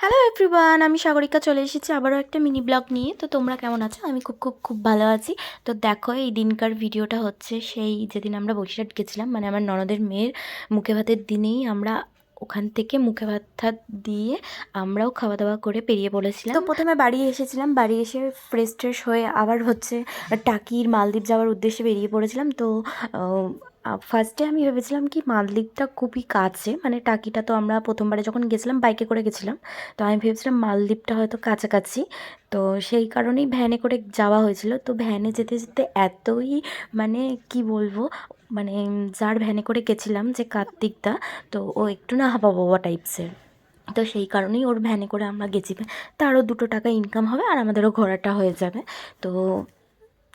Hello everyone আমি সাগরিকা চলে এসেছি আবারও একটা মিনি ব্লগ নিয়ে। তো তোমরা কেমন আছো? আমি খুব খুব খুব ভালো আছি। তো দেখো, এই দিনকার ভিডিওটা হচ্ছে সেই যেদিন আমরা বসিরহাট গেছিলাম। মানে আমার ননদের মেয়ের মুখে ভাতের দিনেই আমরা ওখান থেকে মুখে ভাত দিয়ে আমরাও খাওয়া দাওয়া করে পেরিয়ে পড়েছিলাম। তো প্রথমে বাড়ি এসেছিলাম। বাড়ি এসে ফ্রেশ ট্রেশ হয়ে আবার হচ্ছে টাকির মালদ্বীপ যাওয়ার উদ্দেশ্যে বেরিয়ে পড়েছিলাম। তো ফার্স্টে আমি ভেবেছিলাম কি মালদ্বীপটা খুবই কাছে মানে টাকিটা তো আমরা প্রথমবারে যখন গেছিলাম বাইকে করে গেছিলাম, তো আমি ভেবেছিলাম মালদ্বীপটা হয়তো কাছাকাছি, তো সেই কারণেই ভ্যানে করে যাওয়া হয়েছিল। তো ভ্যানে যেতে যেতে এতই মানে কি বলব মানে যার ভ্যানে করে গেছিলাম যে কার্তিকদা, তো ও একটু না হাবা বাবা টাইপসের তো সেই কারণেই ওর ভ্যানে করে আমরা গেছি। তারও দুটো টাকা ইনকাম হবে আর আমাদেরও ঘোরাটা হয়ে যাবে। তো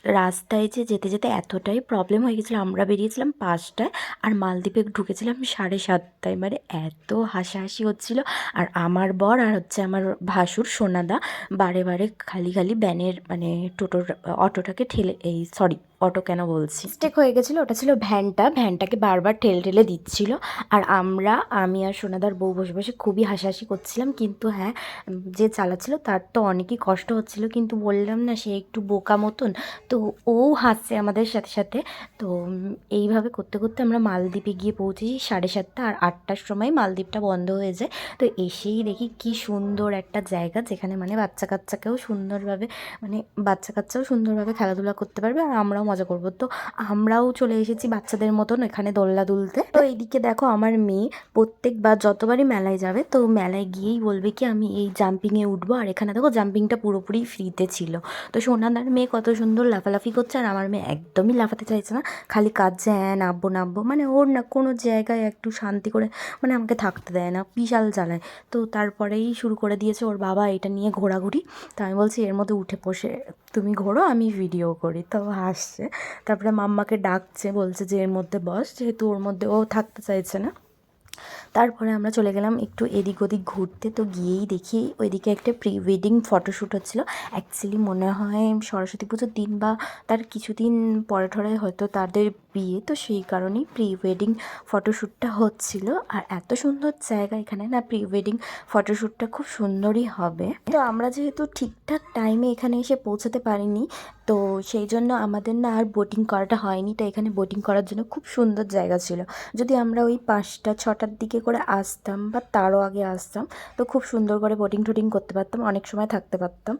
রাস্তায় যে যেতে যেতে এতটাই প্রবলেম হয়ে গেছিল। আমরা বেরিয়েছিলাম পাঁচটায় আর মালদ্বীপে ঢুকেছিলাম সাড়ে সাতটায়। মানে এত হাসাহাসি হচ্ছিল। আর আমার বর আর হচ্ছে আমার ভাসুর সোনাদা বারে বারে খালি খালি ব্যানের মানে টোটোর, অটোটাকে ঠেলে, এই সরি অটো কেন বলছি? স্টেক হয়ে গেছিল, ওটা ছিল ভ্যানটা। ভ্যানটাকে বারবার ঠেলে ঠেলে দিচ্ছিল। আর আমরা, আমি আর সোনাদার বউ বসে বসে খুবই হাসাহাসি করছিলাম। কিন্তু হ্যাঁ যে চালাচ্ছিল তার তো অনেকই কষ্ট হচ্ছিল। কিন্তু বললাম না, সে একটু বোকা মতন। তো ও হাসছে আমাদের সাথে সাথে। তো এইভাবে করতে করতে আমরা মালদ্বীপে গিয়ে পৌঁছেছি সাড়ে সাতটা আর আটটার সময় মালদ্বীপটা বন্ধ হয়ে যায়। তো এসেই দেখি কি সুন্দর একটা জায়গা, যেখানে মানে বাচ্চা কাচ্চাকেও সুন্দরভাবে মানে বাচ্চা কাচ্চাও সুন্দরভাবে খেলাধুলা করতে পারবে। আর আমরাও মজা করব। তো আমরাও চলে এসেছি বাচ্চাদের মতন এখানে দোল্লা দুলতে। তো এইদিকে দেখো আমার মেয়ে প্রত্যেকবার যতবারই মেলায় যাবে, তো মেলায় গিয়েই বলবে কি, আমি এই জাম্পিংয়ে উঠবো। আর এখানে দেখো জাম্পিংটা পুরোপুরি ফ্রিতে ছিল। তো সোনাদার মেয়ে কত সুন্দর লাফালাফি করছে, আর আমার মেয়ে একদমই লাফাতে চাইছে না। খালি কাঁদছে হ্যাঁ নাববো নাববো। মানে ওর না কোনো জায়গায় একটু শান্তি করে মানে আমাকে থাকতে দেয় না, বিশাল জ্বালায়। তো তারপরেই শুরু করে দিয়েছে ওর বাবা এটা নিয়ে ঘোরাঘুরি। তো আমি বলছি, এর মধ্যে উঠে বসে তুমি ঘোরো, আমি ভিডিও করি। তো হাসছে। তারপরে মাম্মাকে ডাকছে, বলছে যে, এর মধ্যে বস, যেহেতু ওর মধ্যে ও থাকতে চাইছে না। তারপরে আমরা চলে গেলাম একটু এদিক ওদিক ঘুরতে। তো গিয়েই দেখি ওইদিকে একটা প্রি ওয়েডিং ফটোশ্যুট হচ্ছিল। অ্যাকচুয়ালি মনে হয় সরস্বতী পুজোর দিন বা তার কিছুদিন পরে ঠরে হয়তো তাদের বিয়ে। তো সেই কারণেই প্রি ওয়েডিং ফটোশ্যুটটা হচ্ছিল। আর এত সুন্দর জায়গা এখানে না প্রি ওয়েডিং ফটোশ্যুটটা খুব সুন্দরই হবে। তো আমরা যেহেতু ঠিকঠাক টাইমে এখানে এসে পৌঁছাতে পারিনি, তো সেই জন্য আমাদের না আর বোটিং করাটা হয়নি। তো এখানে বোটিং করার জন্য খুব সুন্দর জায়গা ছিল। যদি আমরা ওই পাঁচটা, ছটার দিকে করে আসতাম বা তারও আগে আসতাম। তো খুব সুন্দর করে বোটিং টোটিং করতে পারতাম, অনেক সময় থাকতে পারতাম।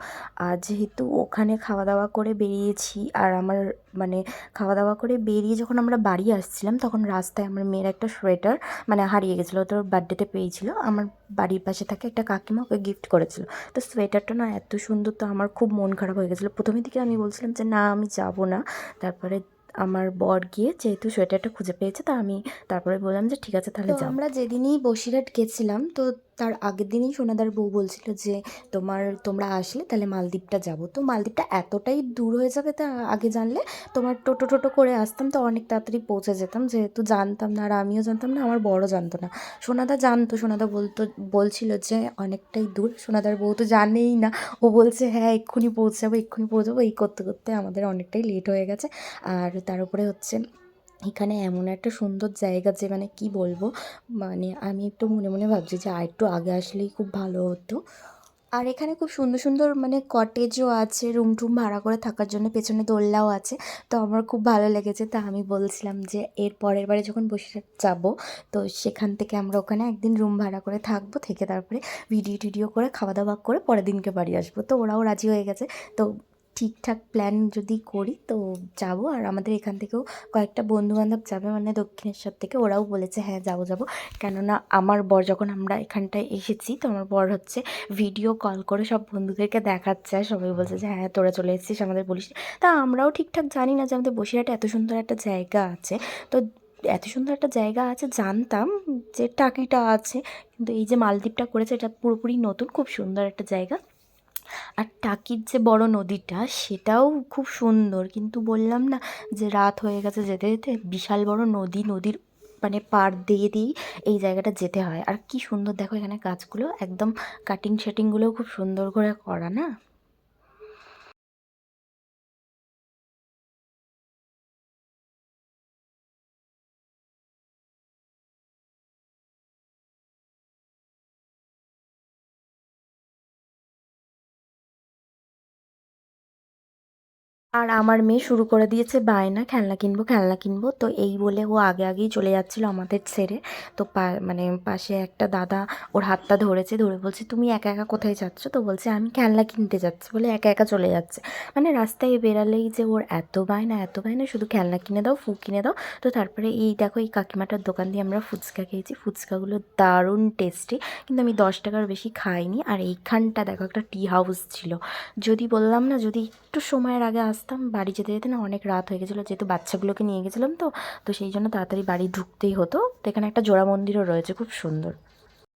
আর যেহেতু ওখানে খাওয়া দাওয়া করে বেরিয়েছি আর আমার মানে খাওয়া দাওয়া করে বেরিয়ে যখন আমরা বাড়ি আসছিলাম, তখন রাস্তায় আমার মেয়ের একটা সোয়েটার মানে হারিয়ে গেছিল তোর বার্থডেতে পেয়েছিল। আমার বাড়ির পাশে থাকে একটা কাকিমা, ওকে গিফট করেছিল। তো সোয়েটারটা না এত সুন্দর তো আমার খুব মন খারাপ হয়ে গেছিল। প্রথমে দিকে আমি বলছিলাম যে, না, আমি যাব না। তারপরে আমার বর গিয়ে যেহেতু সোয়েটারটা খুঁজে পেয়েছে তা আমি তারপরে বললাম যে ঠিক আছে তাহলে আমরা যেদিনই বসিরহাট গেছিলাম তো তার আগের দিনই সোনাদার বউ বলছিল যে, তোমার, তোমরা আসলে তাহলে মালদ্বীপটা যাব। তো মালদ্বীপটা এতটাই দূর হয়ে যাবে তা আগে জানলে, তোমার টোটো টোটো করে আসতাম তো অনেক তাড়াতাড়ি পৌঁছে যেতাম। যেহেতু জানতাম না আর আমিও জানতাম না, আমার বড় জানতো না। সোনাদা জানতো, সোনাদা বলতো, বলছিল যে, অনেকটাই দূর। সোনাদার বউ তো জানেই না। ও বলছে হ্যাঁ এক্ষুনি পৌঁছাবো এক্ষুনি পৌঁছাবো। এই করতে করতে আমাদের অনেকটাই লেট হয়ে গেছে। আর তার উপরে হচ্ছে এখানে এমন একটা সুন্দর জায়গা যে মানে কি বলব? মানে আমি একটু মনে মনে ভাবছি যে আর একটু আগে আসলেই খুব ভালো হতো। আর এখানে খুব সুন্দর সুন্দর মানে কটেজও আছে রুম টুম ভাড়া করে থাকার জন্য পেছনে দোল্লাও আছে। তো আমার খুব ভালো লেগেছে। তা আমি বলছিলাম যে এর পরের বারে যখন বসে যাব, তো সেখান থেকে আমরা ওখানে একদিন রুম ভাড়া করে থাকব, থেকে তারপরে ভিডিও টিডিও করে খাওয়া দাওয়া করে পরের দিনকে বাড়ি আসব। তো ওরাও রাজি হয়ে গেছে। তো ঠিকঠাক প্ল্যান যদি করি, তো যাব। আর আমাদের এখান থেকেও কয়েকটা বন্ধুবান্ধব যাবে মানে দক্ষিণেশ্বর থেকে। ওরাও বলেছে হ্যাঁ যাব যাব। কেননা আমার বর যখন আমরা এখানটায় এসেছি, তো আমার বর হচ্ছে ভিডিও কল করে সব বন্ধুদেরকে দেখাচ্ছে। আর সবাই বলছে যে হ্যাঁ তোরা চলে এসেছিস আমাদের বলিস তা আমরাও ঠিকঠাক জানি না যে, আমাদের বসিরহাটে এত সুন্দর একটা জায়গা আছে। তো এত সুন্দর একটা জায়গা আছে, জানতাম যে, টাকিটা আছে। কিন্তু এই যে মালদ্বীপটা করেছে, এটা পুরোপুরি নতুন, খুব সুন্দর একটা জায়গা। আর টাকির যে বড় নদীটা, সেটাও খুব সুন্দর। কিন্তু বললাম না যে রাত হয়ে গেছে যেতে যেতে বিশাল বড় নদী, নদীর মানে পার দিয়ে দিয়েই এই জায়গাটা যেতে হয়। আর কি সুন্দর, দেখো এখানে গাছগুলো একদম কাটিং শাটিংগুলোও খুব সুন্দর করে করা, না? আর আমার মেয়ে শুরু করে দিয়েছে বায়না, খেলনা কিনবো খেলনা কিনবো। তো এই বলে ও আগে আগেই চলে যাচ্ছিল আমাদের ছেড়ে। তো মানে পাশে একটা দাদা ওর হাতটা ধরেছে, ধরে বলছে, তুমি একা একা কোথায় যাচ্ছ? তো বলছে, আমি খেলনা কিনতে যাচ্ছি। বলে একা একা চলে যাচ্ছে। মানে রাস্তায় বেরালেই যে ওর এত বায়না এত বায়না, শুধু খেলনা কিনে দাও, ফু কিনে দাও। তো তারপরে এই দেখো, এই কাকিমাটার দোকান দিয়ে আমরা ফুচকা খেয়েছি। ফুচকাগুলো দারুণ টেস্টি, কিন্তু আমি দশ টাকার বেশি খাইনি। আর এইখানটা দেখো, একটা টি হাউস ছিল। যদি বললাম না, যদি একটু সময়ের আগে আসতাম। বাড়ি যেতে যেতে না অনেক রাত হয়ে গেছিল। যেহেতু বাচ্চাগুলোকে নিয়ে গেছিলাম তো তো সেই জন্য তাড়াতাড়ি বাড়ি ঢুকতেই হতো। তো এখানে একটা জোড়া মন্দিরও রয়েছে, খুব সুন্দর।